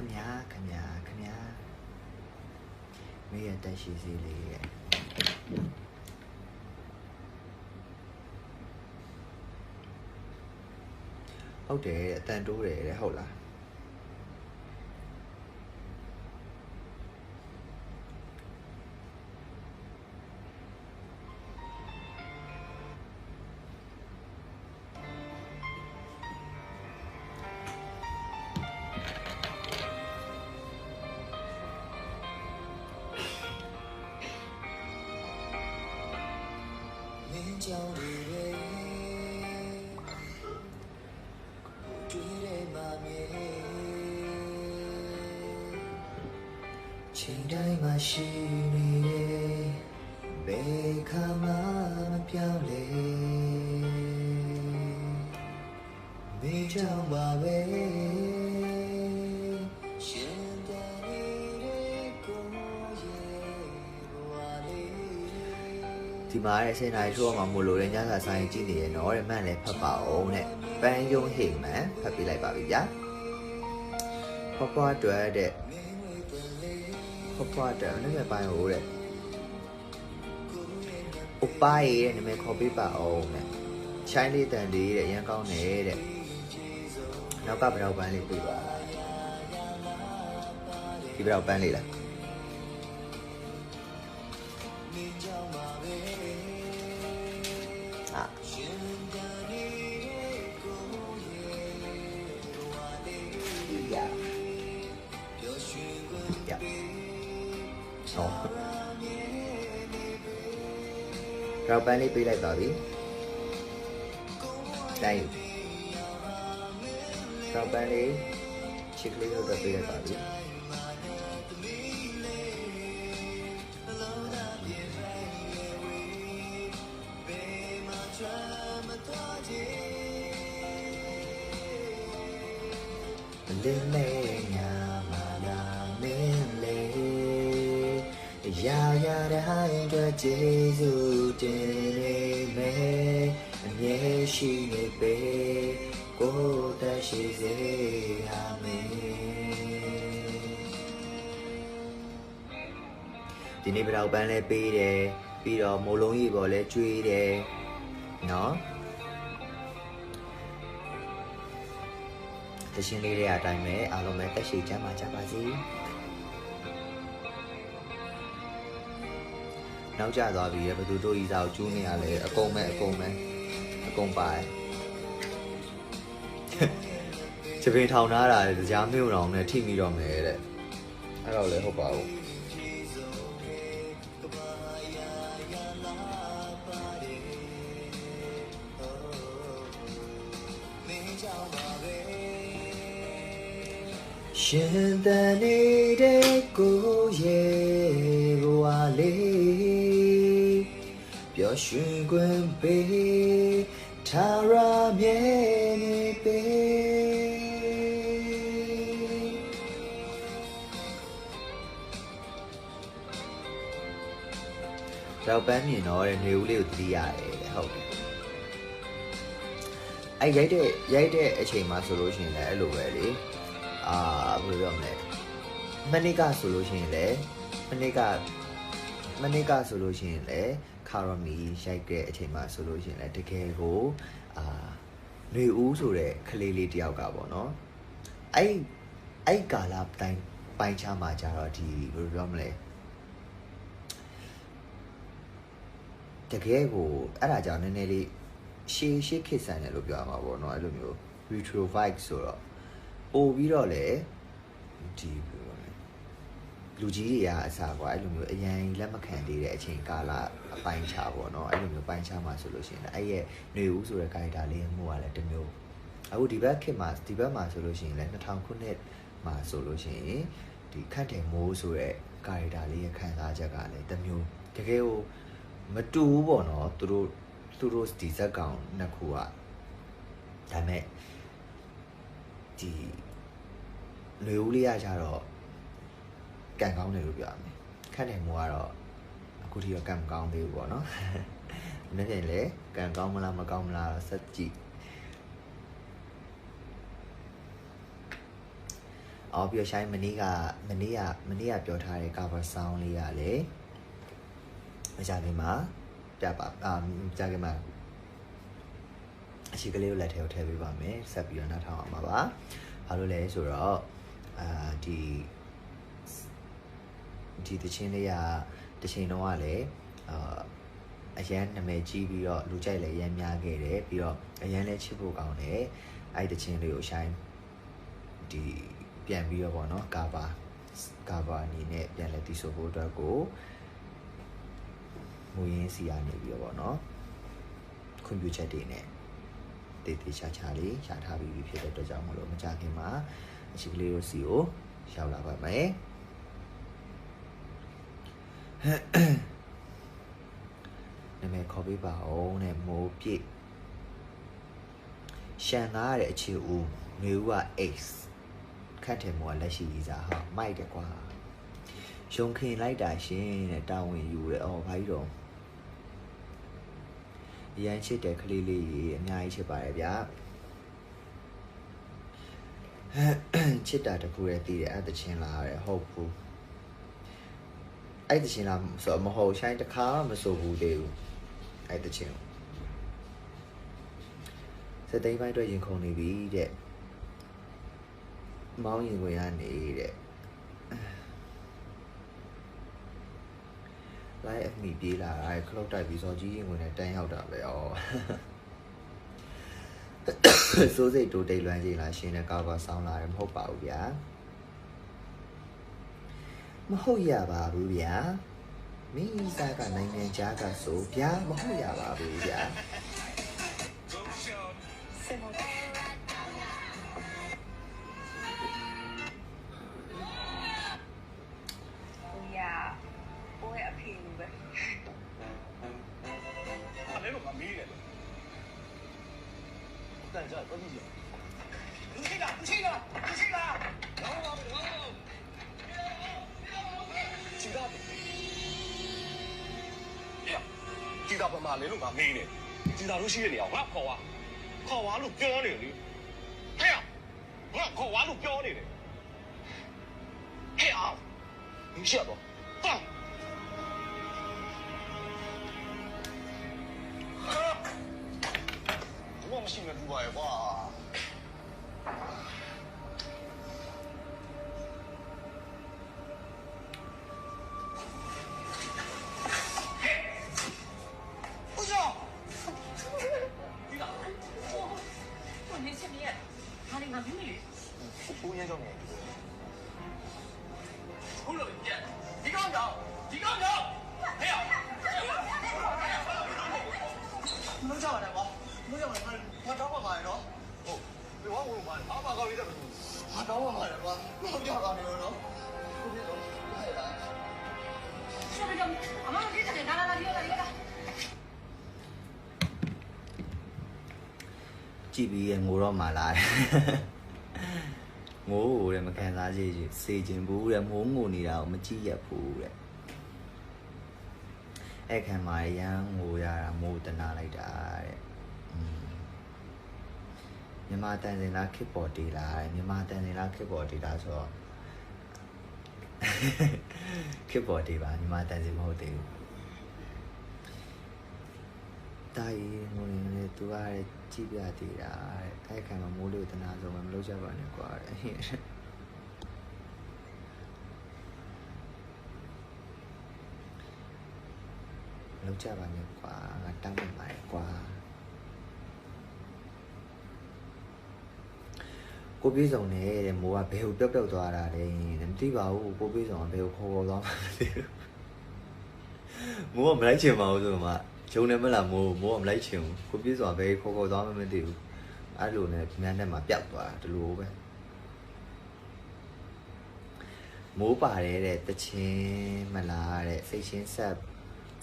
ခမညာခမညာခမညာမေးရတက်ရှိစီလေးရဲ့ဟုတ်တယ်အတန်တိုးတယ်တဲ့ဟုတ်လား ချိန်တိုင်းမှာရှိနေတဲ့ဘယ်ခါမှမပြောင်းလဲမင်းကြောင့်ပါပဲရှင်တဲ့နေတဲ့ကိုရဲ့ဘဝလေးဒီမှာတဲ့စင်တိုင်းထိုးအောင်မလို့တဲ့ညစာဆိုင်ကြည့်နေရတော့တဲ့မှန်လည်းဖတ်ပါအောင်တဲ့ပန်းယုံဟိမ်မှန်ဖတ်ပြလိုက်ပါပြီဗျာဖွားဖွားတွေ့တဲ့ ဖွားဖွားတွေ့နာမည်ပိုင်းဟိုတဲ့ဥပိုင်ရဲ့နာမည်ခေါ်ပေးပါအောင်တဲ့ချိုင်းလေးတန်လေးတဲ့ရန်ကောင်းနေတဲ့နောက်ကဘယ်တော့ပန်းလေးပြပါဒီဘယ်တော့ပန်းလေးလား တော့ပန်းလေးပေးလိုက်ပါပြီတိုင်းတော့ပန်းလေးချစ်ကလေးတို့တော့ပေးလိုက်ပါပြီ ရာရာတိုင်းအတွက်ကျေးဇူးတင်နေမယ်အမြဲရှိနေပေကိုယ်တရှိစေဟာမင်းဒီနေ့ဗလောက်ပန်းလဲပေးတယ်ပြီးတော့မိုးလုံးကြီးပေါ်လဲကျွေးတယ်နော်တရှင်လေးတွေအတိုင်းပဲအားလုံးပဲတက်ရှိချမ်းပါကြပါစေ နောက်ကျသွားပြီရဘသူတို့ဤစားကိုကျူးနေရလဲအကုန်ပဲအကုန်ပဲအကုန်ပါချပင်ထောင်ထားတာလေကြားမြို့တော်နဲ့ထိမိတော့မယ်တဲ့အဲ့တော့လည်းဟုတ်ပါဘူးရှင်တန်နေတဲ့ကိုရဲ့ဘဝလေး ပျော်ရွှင်ခွင့်ပေးထာရမြဲနေပေးတော့ပန်းမြင်တော့တဲ့နေဦးလေးကိုသတိရတယ်တဲ့ဟုတ်တယ်အဲ့ရိုက်တဲ့ရိုက်တဲ့အချိန်မှာဆိုလို့ရှိရင်လည်းအဲ့လိုပဲလေအာဘယ်လိုပြောမလဲမနေ့ကဆိုလို့ရှိရင်လည်းမနေ့ကမနေ့ကဆိုလို့ရှိရင်လည်း ခါရမီရိုက်တဲ့အချိန်မှာဆိုလို့ရှိရင်လည်းတကယ်ကိုအာနေဦးဆိုတဲ့ကလေးလေးတယောက်ကပေါ့နော်အဲ့အဲ့ကာလာတိုင်းပိုင်းချမှာကြတော့ဒီဘယ်လိုပြောမလဲတကယ်ကိုအဲ့ဒါကြောင့်နည်းနည်းလေးရှေးရှေးခစ်ဆန်တယ်လို့ပြောရမှာပေါ့နော်အဲ့လိုမျိုး retro vibe ဆိုတော့ပို့ပြီးတော့လေဒီဘယ် လိုလဲလူကြီးတွေကအစားကွာအဲ့လိုမျိုးအရင်လက်မခံသေးတဲ့အချိန်ကာလအပိုင်းခြားပေါ့နော်အဲ့လိုမျိုးပိုင်းခြားမှာဆိုလို့ရှိရင်လည်းအဲ့ရဲ့ຫນွေဦးဆိုတဲ့ character လေးမှုကလည်းတစ်မျိုးအခုဒီဘက်ခေတ်မှာဒီဘက်မှာဆိုလို့ရှိရင်လည်း2000ခုနှစ်မှာဆိုလို့ရှိရင်ဒီခန့်တယ်မိုးဆိုတဲ့ character လေးရဲ့ခံစားချက်ကလည်းတစ်မျိုးတကယ်ကိုမတူဘူးပေါ့နော်သူတို့သူတို့ဒီဇက်ကောင်နှစ်ခုကဒါပေမဲ့ဒီလေဦးလေးရကြတော့ ကန်ကောင်းတယ်လို့ပြောရမယ်ခန့်တယ်မိုးကတော့အခုထိတော့ကန်မကောင်းသေးဘူးပေါ့နော်မနေ့ကလေကန်ကောင်းမလားမကောင်းမလားတော့စက်ကြည့်ဆက်ကြည့်အော်ပြီးတော့ရှိုင်းမနေ့ကမနေ့ကမနေ့ကပြောထားတဲ့ cover sound လေးကလည်းမကြခင်မှာပြပါအာမကြခင်မှာအရှိကလေးကိုလက်ထဲကိုထည့်ပေးပါမယ်ဆက်ပြီးတော့နောက်ထောင်အောင်ပါပါဘာလို့လဲဆိုတော့အာဒီ ဒီတချင်းလေးကတချင်းတော့ကလည်းအာအရန်နာမည်ကြီးပြီးတော့လူကြိုက်လည်းရမ်းများခဲ့တယ်ပြီးတော့အရန်လည်းချစ်ဖို့ကောင်းတယ်အဲ့ဒီတချင်းလေးကိုရှိုင်းဒီပြန်ပြီးတော့ပေါ့နော်ကာဘာကာဘာအနေနဲ့ပြန်လဲတီးဆိုဖို့အတွက်ကိုမူရင်းစီကနေပြီးတော့ပေါ့နော်ခွင့်ပြုချက်တွေနဲ့တေးသေးချာချာလေးရှာထားပြီးပြီဖြစ်တဲ့အတွက်ကြောင့်မလို့မကြခင်မှာအရှိကလေးတို့စီကိုရောက်လာပါမယ် နာမည်ခေါ်ပေးပါအောင်တဲ့မိုးပြည့်ရှန်ကားရတဲ့အခြေဦးမျိုးက ace ခတ်တယ်မို့ကလက်ရှိကြီးစားဟာမိုက်တယ်ကွာရုံခင်လိုက်တာရှင်တဲ့တာဝန်ယူရဲအော်ဘာကြီးတော့အရန်ချစ်တဲ့ကလေးလေးကြီးအများကြီးချစ်ပါတယ်ဗျာချစ်တာတခုရဲ့တည်တယ်အဲ့တချင်းလာရတယ်ဟုတ်ဘူး အဲ့တချင်းလာဆိုတော့မဟုတ်ရှိုင်းတစ်ခါမှမဆိုဘူးသေးဘူးအဲ့တချင်းစက်သိမ်းပိုင်းအတွက်ရင်ခုန်နေပြီတဲ့မောင်းရင်ဝင်ရနေတဲ့ live FB ပြေးလာတာခလုတ်တိုက်ပြီးစောကြီးရင်ဝင်နဲ့တန်းရောက်တာပဲဩစိုးစိတ်တိုးတိတ်လွမ်းချိန်လာရှင်နဲ့ကာဘာဆောင်းလာတယ်မဟုတ်ပါဘူးဗျာ မဟုတ်ရပါဘူးဗျာမိစားကနိုင်ငံခြားကဆိုဗျာမဟုတ်ရပါဘူးဗျာကိုရကိုရဲ့ တော့ပမာလဲလို့ငါမေးနေကြည့်တာလို့ရှိတဲ့နေရာငါခေါ်သွားခေါ်သွားလို့ပြောနေတယ်လေဟဲ့ငါခေါ်သွားလို့ပြောနေတယ်ဟဲ့အောင်你下吧，放。我们信任不爱吧？ ချက်ကြီးကဟာလေငါမြင်နေလေ။ဘူးရင်းကြောင့်နေ။ခုလိုပြက်ဒီကောင်ကြောင့်ဒီကောင်ကြောင့်ဟဲ့မလို့ကြောက်ရတယ်ကွာမလို့ကြောက်ရတယ်ဘာတော့မှမရတော့ဟုတ်ဒီဝါဝင်ပါအားပါကောင်းလေးတော့ဘာတော့မှမရကွာမလို့ကြောက်ကောင်းနေလို့နော်ဟုတ်ပြီတော့ဟဲ့လားဆက်ပြီးတော့အမမကြီးတဲ့နာလာလာလေးလာလေးလာ ည့်ပြီးရငိုတော့မှလာတယ်ငိုးတယ်မခံစားကြည့်စေချင်ဘူးတဲ့မိုးငိုနေတာကိုမကြည့်ရဘူးတဲ့အဲ့ခံမှာရမ်းငိုရတာမိုးတနာလိုက်တာတဲ့อืมမြန်မာတန်စင်လားခစ်ပေါ်တေးလားတဲ့မြန်မာတန်စင်လားခစ်ပေါ်တေးလားဆိုတော့ခစ်ပေါ်တေးပါမြန်မာတန်စင်မဟုတ်သေးဘူး တာရီငိုနေနေသူကတဲ့ကြည့်ပြသေးတာတဲ့အဲ့ခံမှာမိုးလေးကိုတနာဆုံးမလုပ်ကြပါနဲ့ကွာတဲ့မလုပ်ကြပါနဲ့ကွာငါတောင်းပန်ပါတယ်ကွာကိုပြေးဆောင်နေတဲ့မိုးကဘယ်ကိုပျောက်ပျောက်သွားတာလဲမသိပါဘူးကိုပြေးဆောင်ကဘယ်ကိုခေါ်ခေါ်သွားမှမသိဘူးမိုးကမလိုက်ချင်ပါဘူးဆိုတော့ မှဂျုံနေမလားမိုးမိုးကမလိုက်ချင်ဘူးကိုပြေးဆောင်ကဘယ်ခေါ်ခေါ်သွားမှမသိဘူးအဲ့လိုနဲ့မြန်နဲ့မှပျောက်သွားတာဒီလိုပဲမိုးပါတယ်တဲ့တချင်းမလားတဲ့စိတ်ချင်းဆက်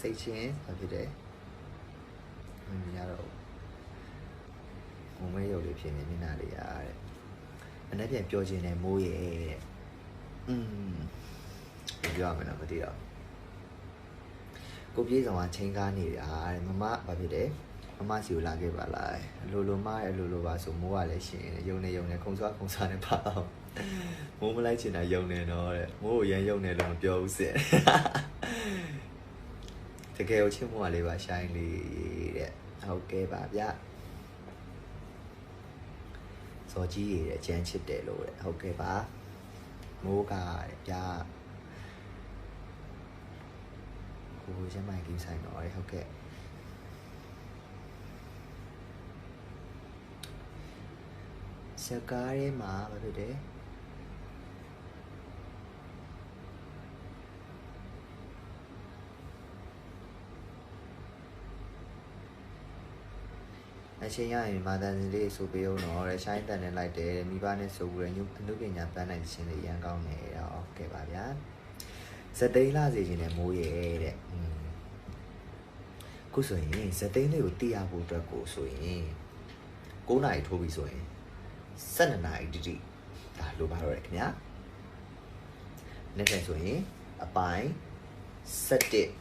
စိတ်ချင်းဘာဖြစ်တယ်မမြင်ရတော့ဘူးငုံမဲရုပ်လေးဖြစ်နေမျက်နှာလေးရတဲ့။အနေပြန်ပြောခြင်းနဲ့မိုးရဲ့တဲ့။อืมပြောရမယ်နော်မသိတော့။ ကိုပြေးဆောင်ကချိန်ကားနေတာတဲ့မမဘာဖြစ်တယ်။မမစီကိုလာခဲ့ပါလား။အလိုလိုမရဲ့အလိုလိုပါဆိုမိုးကလည်းရှင်ရုံနေရုံနေခုံဆွားခုံဆွားနဲ့ပါအောင်။မိုးမလိုက်ချင်တာယုံနေတော့တဲ့မိုးကိုရမ်းယုံနေလို့မပြောဘူးစစ်တကယ်ကိုချစ်မှုကလေးပါရှိုင်းလေးတဲ့ဟုတ်ကဲ့ပါဗျစောကြီးရတဲ့ကြမ်းချစ်တယ်လို့တဲ့ဟုတ်ကဲ့ပါမိုးကတဲ့ဗျာ ကိုကိုကျမကြီးဆိုင်တော့တဲ့ဟုတ်ကဲ့စကားရဲမှာဘာဖြစ်တယ်အချင်းရရင်မာတန်စင်လေးဆိုပေးအောင်တော့ရရှိုင်းတန်နဲ့လိုက်တယ်မိဘနဲ့ဆိုပြီးရညအနုပညာပန်းနိုင်ခြင်းလေးရန်ကောင်းနေတော့ကဲပါဗျာ ဇတိန်လာစီခြင်းနဲ့မိုးရဲတဲ့อืมခုဆိုရင်ဇတိန်လေးကိုတည်ရဖို့အတွက်ကိုဆိုရင်9နာရီထိုးပြီဆိုရင်12နာရီတိတိဒါလိုပါတော့ရခင်ဗျာနေ့ကဆိုရင်အပိုင်း7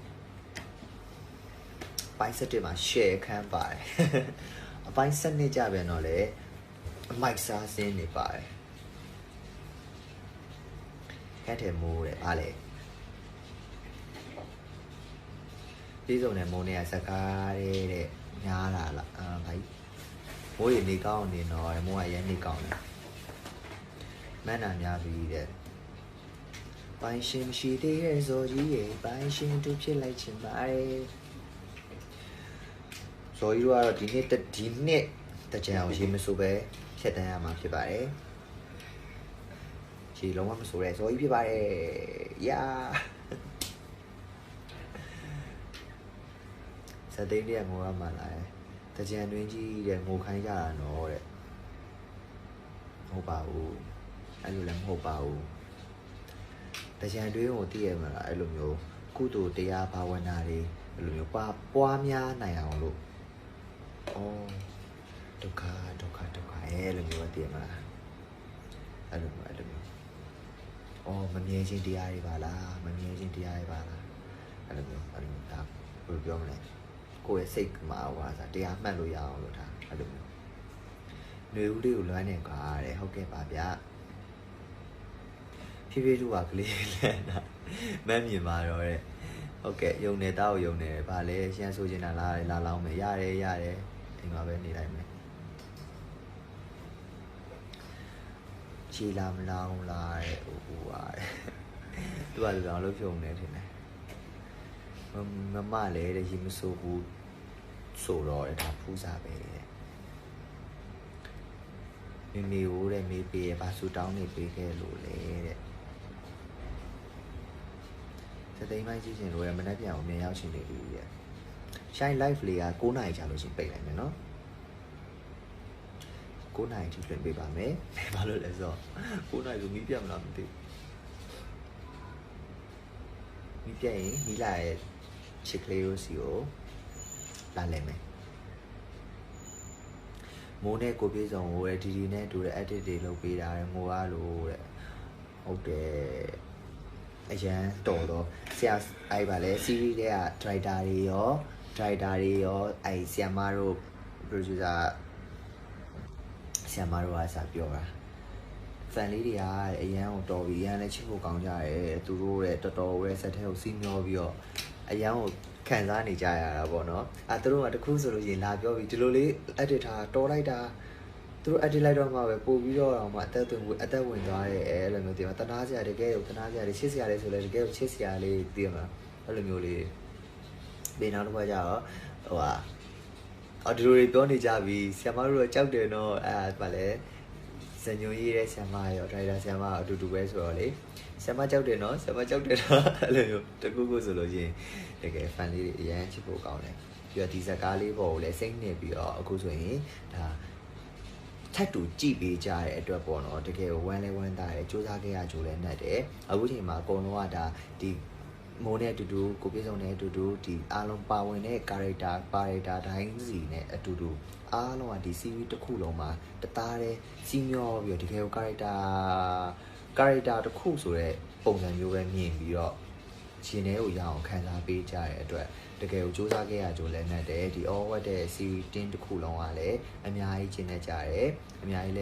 ပိုင်း7မှာ share ခန်းပါတယ်အပိုင်း7ကြပြန်တော့လေအမိုက်စားစင်းနေပါတယ်ခက်တယ်မိုးတဲ့အားလေ ပြည်စုံနဲ့မိုးနေရစကားတဲ့တဲ့ညားလာလားအာဘာကြီးမိုးရနေကောင်းနေတော့မိုးကရဲနေကောင်းတယ်မန်းနာများပြီတဲ့ပိုင်ရှင်မရှိသေးရဲ့ဇော်ကြီးရဲ့ပိုင်ရှင်သူဖြစ်လိုက်ချင်ပါတယ်ဇော်ကြီးတို့ကတော့ဒီနေ့တဒီနေ့တကြံအောင်ရေးမစိုးပဲဖြတ်တန်းရမှာဖြစ်ပါတယ်ခြေလုံးဝမစိုးရဲဇော်ကြီးဖြစ်ပါတယ်ယာ စသိန်းတဲ့ငိုရမှလာတယ်တကြံတွင်းကြီးတဲ့ငိုခိုင်းကြတာနော်တဲ့ဟုတ်ပါဘူးအဲ့လိုလည်းမဟုတ်ပါဘူးတကြံတွင်းကိုတည်ရမလားအဲ့လိုမျိုးကုသိုလ်တရားဘာဝနာတွေအဲ့လိုမျိုးပွားပွားများနိုင်အောင်လို့ဩဒုက္ခဒုက္ခဒုက္ခအဲ့လိုမျိုးတည်ရမလားအဲ့လိုမျိုးအဲ့လိုမျိုးဩမမြဲခြင်းတရားတွေပါလားမမြဲခြင်းတရားတွေပါလားအဲ့လိုမျိုးအဲ့လိုမျိုးဒါဘယ်လိုပြောမလဲ ကိုယ့်ရဲ့စိတ်မှာဟောစားတရားမှတ်လို့ရအောင်လို့ဒါအဲ့လိုမျိုးຫນွေဦးလေးကိုလွမ်းနေကြရတယ်ဟုတ်ကဲ့ပါဗျာဖြည်းဖြည်းတူပါကလေးလဲတာမမ်းမြင်ပါတော့တဲ့ဟုတ်ကဲ့ယုံနေတောက်ယုံနေဗာလဲရှမ်းဆိုချင်တာလားလာလောင်းမယ်ရတယ်ရတယ်အိမ်မှာပဲနေလိုက်မယ်ချီလာမလောင်းလားတဲ့ဟိုဟိုပါတဲ့သူကလူတော်လို့ဖြုံနေတယ်မ မမလည်းတဲ့ရင်မဆိုးဘူးဆိုတော့တဲ့ဒါဖူးစားပဲတဲ့မိမိကိုတဲ့မေးပေးရပါဆူတောင်းနေပေးခဲ့လို့လေတဲ့စသိမ်းပိုင်းကြီးရှင်လို့ရမနေ့ပြန်အောင်မြန်ရောက်ရှင်နေပြီတဲ့ shine live လေးက9နာရီကြာလို့ရှင်ပိတ်လိုက်မယ်နော်9နာရီထိပြန်ပေးပါမယ်ဘာလို့လဲဆိုတော့9နာရီဆိုမီးပြတ်မလားမသိဘူးမီးပြတ်ရင်မီးလာရဲ့ ချစ်ကလေးတို့စီကိုလာလဲမယ်မိုးနဲ့ကိုပြေဆောင်ဟိုတဲ့ဒီဒီနဲ့တူတဲ့ edit တွေလုပ်ပေးတာငိုရလို့တဲ့ဟုတ်တယ်အရန်တော်တော့ဆရာအဲ့ပါလဲ series တွေက writer တွေရော writer တွေရောအဲ့ဆရာမတို့ producer ဆရာမတို့ကစာပြောတာဖန်လေးတွေကအရန်ကိုတော်ပြီးအရန်လည်းချစ်ဖို့ကောင်းကြတယ်သူတို့ရဲ့တော်တော်ရဲ့ဆက်ထဲကိုစီးမျောပြီးတော့ အရန်ကိုခံစားနေကြရတာပေါ့နော်အဲသူတို့ကတခုဆိုလို့ရင်လာပြောပြီးဒီလိုလေး edit ထားတော်လိုက်တာသူတို့ edit လိုက်တော့မှပဲပို့ပြီးတော့တော့မှအသက်သွင်းအသက်ဝင်သွားရဲ့အဲလိုမျိုးတည်မှာတနာစရာတကယ်ကိုတနာစရာတွေချစ်စရာတွေဆိုလဲတကယ်ကိုချစ်စရာလေးတည်မှာအဲ့လိုမျိုးလေးဘေးနောက်တစ်ခါကျတော့ဟိုဟာအော်ဒီလိုတွေပြောနေကြပြီဆရာမတို့တော့ကြောက်တယ်နော်အဲဗာလဲဇညုံရေးတဲ့ဆရာမရောဒရိုက်တာဆရာမအတူတူပဲဆိုတော့လေ ဆရာမကြောက်တယ်နော်ဆရာမကြောက်တယ်နော်အဲ့လိုမျိုးတကူကူဆိုလို့ရှိရင်တကယ် fan လေးတွေအရင်ချစ်ဖို့ကောင်းတယ်ပြီးတော့ဒီဇာတ်ကားလေးပေါ်ကိုလည်းစိတ်နှစ်ပြီးတော့အခုဆိုရင်ဒါထက်တူကြည့်ပေးကြတဲ့အတွက်ပေါ့နော်တကယ်ဝမ်းလဲဝမ်းသားတယ်စူးစမ်းခဲ့ရကြိုးလဲနဲ့တယ်အခုချိန်မှာအကုန်လုံးကဒါဒီမိုးနဲ့အတူတူကိုပြေဆုံးနဲ့အတူတူဒီအားလုံးပါဝင်တဲ့ character character တိုင်းစီနဲ့အတူတူအားလုံးကဒီ series တစ်ခုလုံးမှာတသားတည်းစီးမျောပြီးတော့တကယ်ကို character character တစ်ခုဆိုတဲ့ပုံစံမျိုးပဲမြင်ပြီးတော့ရှင်ထဲကိုရအောင်ခံစားပေးကြတဲ့အတွက်တကယ်ကိုစူးစမ်းခဲ့ရကြလဲနဲ့တယ်ဒီ all what တဲ့ series တင်းတစ်ခုလုံးကလည်းအများကြီးကျင်းနေကြတယ်အများကြီးလည်း